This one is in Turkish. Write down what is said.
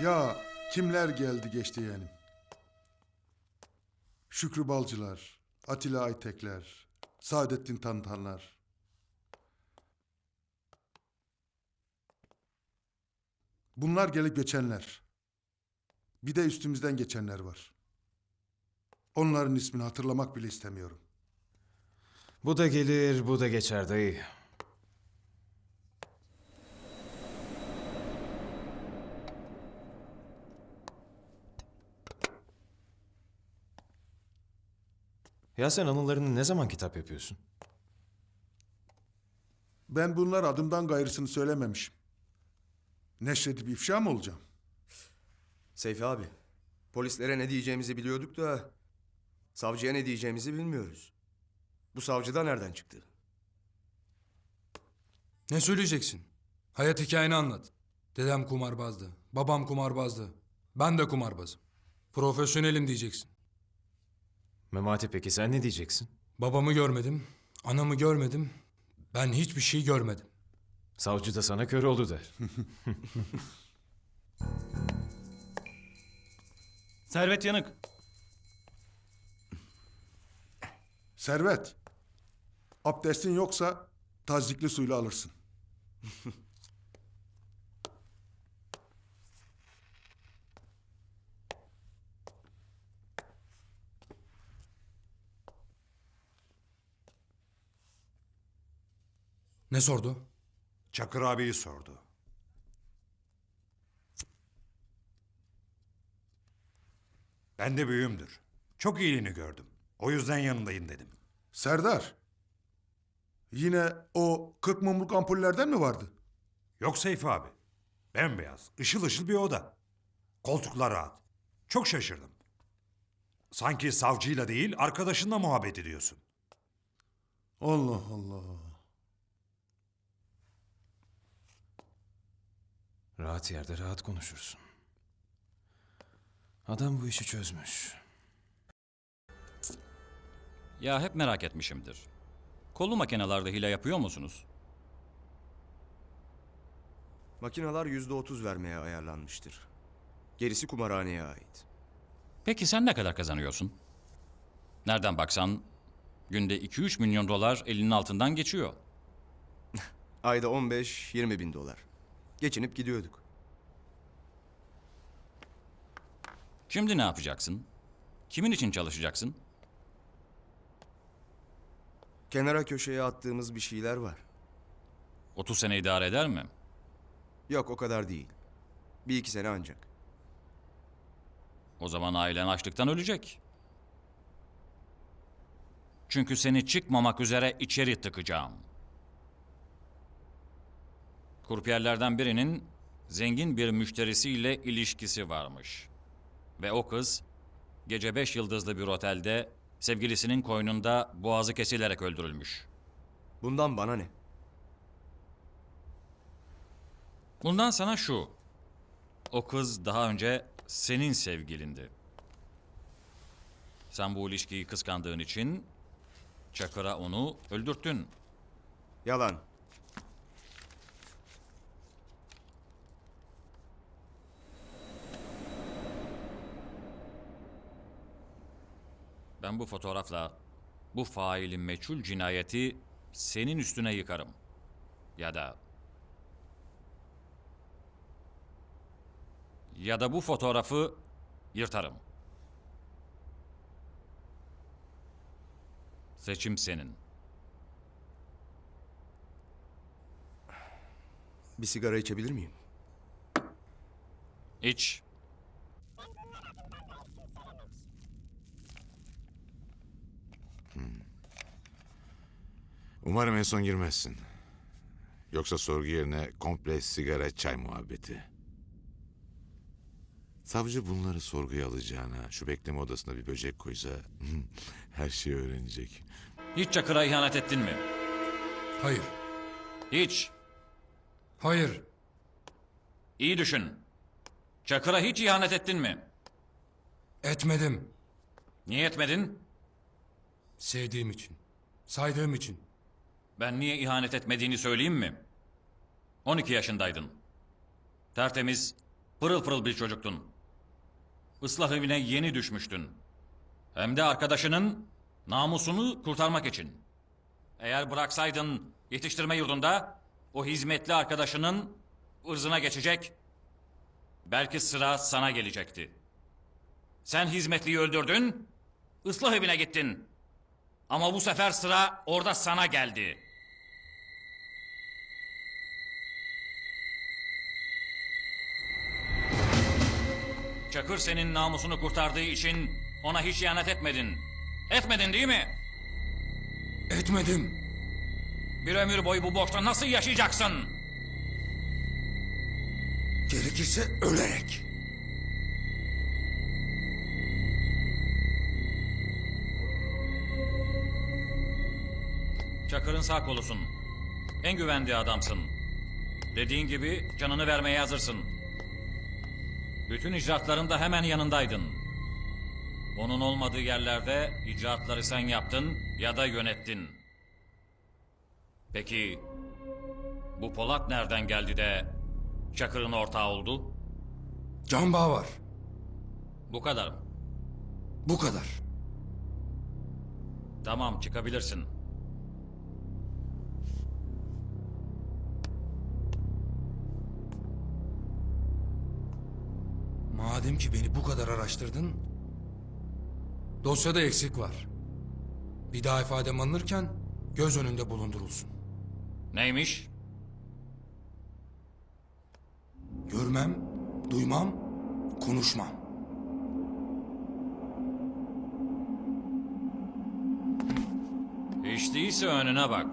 Ya kimler geldi geçti yeğenim? Şükrü Balcılar, Atilla Aytekler, Saadettin Tantanlar. Bunlar gelip geçenler. Bir de üstümüzden geçenler var. Onların ismini hatırlamak bile istemiyorum. Bu da gelir, bu da geçer dayı. Ya sen anılarını ne zaman kitap yapıyorsun? Ben bunlar adımdan gayrısını söylememişim. Neşredip ifşa mı olacağım? Seyfi abi, polislere ne diyeceğimizi biliyorduk da savcıya ne diyeceğimizi bilmiyoruz. Bu savcı da nereden çıktı? Ne söyleyeceksin? Hayat hikayeni anlat. Dedem kumarbazdı. Babam kumarbazdı. Ben de kumarbazım. Profesyonelim diyeceksin. Memati peki sen ne diyeceksin? Babamı görmedim. Anamı görmedim. Ben hiçbir şey görmedim. Savcı da sana kör oldu der. Servet Yanık. Servet, abdestin yoksa tazikli suyla alırsın. Ne sordu? Çakır abiyi sordu. Ben de büyüğümdür. Çok iyiliğini gördüm. O yüzden yanındayım dedim. Serdar, yine o 40 mumluk ampullerden mi vardı? Yok Seyfi abi. Bembeyaz, ışıl ışıl bir oda. Koltuklar rahat. Çok şaşırdım. Sanki savcıyla değil arkadaşınla muhabbet ediyorsun. Allah Allah. Rahat yerde rahat konuşursun. Adam bu işi çözmüş. Ya hep merak etmişimdir. Kollu makinelerde hile yapıyor musunuz? Makineler yüzde otuz vermeye ayarlanmıştır. Gerisi kumarhaneye ait. Peki sen ne kadar kazanıyorsun? Nereden baksan günde 2-3 milyon dolar elinin altından geçiyor. Ayda 15-20 bin dolar. Geçinip gidiyorduk. Şimdi ne yapacaksın? Kimin için çalışacaksın? Kenara köşeye attığımız bir şeyler var. 30 sene idare eder mi? Yok o kadar değil. Bir iki sene ancak. O zaman ailen açlıktan ölecek. Çünkü seni çıkmamak üzere içeri tıkacağım. Kurpiyerlerden birinin zengin bir müşterisiyle ilişkisi varmış. Ve o kız gece beş yıldızlı bir otelde sevgilisinin koynunda boğazı kesilerek öldürülmüş. Bundan bana ne? Bundan sana şu. O kız daha önce senin sevgilindi. Sen bu ilişkiyi kıskandığın için Çakır'a onu öldürttün. Yalan. Ben bu fotoğrafla bu faili meçhul cinayeti senin üstüne yıkarım. Ya da ya da bu fotoğrafı yırtarım. Seçim senin. Bir sigara içebilir miyim? İç. Umarım en son girmezsin. Yoksa sorgu yerine komple sigara çay muhabbeti. Savcı bunları sorguya alacağına şu bekleme odasına bir böcek koysa her şeyi öğrenecek. Hiç Çakır'a ihanet ettin mi? Hayır. Hiç. Hayır. İyi düşün. Çakır'a hiç ihanet ettin mi? Etmedim. Niye etmedin? Sevdiğim için. Saydığım için. Ben niye ihanet etmediğini söyleyeyim mi? 12 yaşındaydın. Tertemiz, Pırıl pırıl bir çocuktun. Islah evine yeni düşmüştün. Hem de arkadaşının namusunu kurtarmak için. Eğer bıraksaydın yetiştirme yurdunda o hizmetli arkadaşının ırzına geçecek, belki sıra sana gelecekti. Sen hizmetliyi öldürdün, ıslah evine gittin. Ama bu sefer sıra orada sana geldi. Çakır senin namusunu kurtardığı için ona hiç ihanet etmedin. Etmedin değil mi? Etmedim. Bir ömür boyu bu borçla nasıl yaşayacaksın? Gerekirse ölerek. Çakır'ın sağ kolusun. En güvendiği adamsın. Dediğin gibi canını vermeye hazırsın. Bütün icraatlarında hemen yanındaydın. Onun olmadığı yerlerde icraatları sen yaptın ya da yönettin. Peki bu Polat nereden geldi de Çakır'ın ortağı oldu? Can bağı var. Bu kadar mı? Bu kadar. Tamam çıkabilirsin. Madem ki beni bu kadar araştırdın, dosyada eksik var. Bir daha ifadem alınırken göz önünde bulundurulsun. Neymiş? Görmem, duymam, konuşmam. Hiç değilse önüne bak.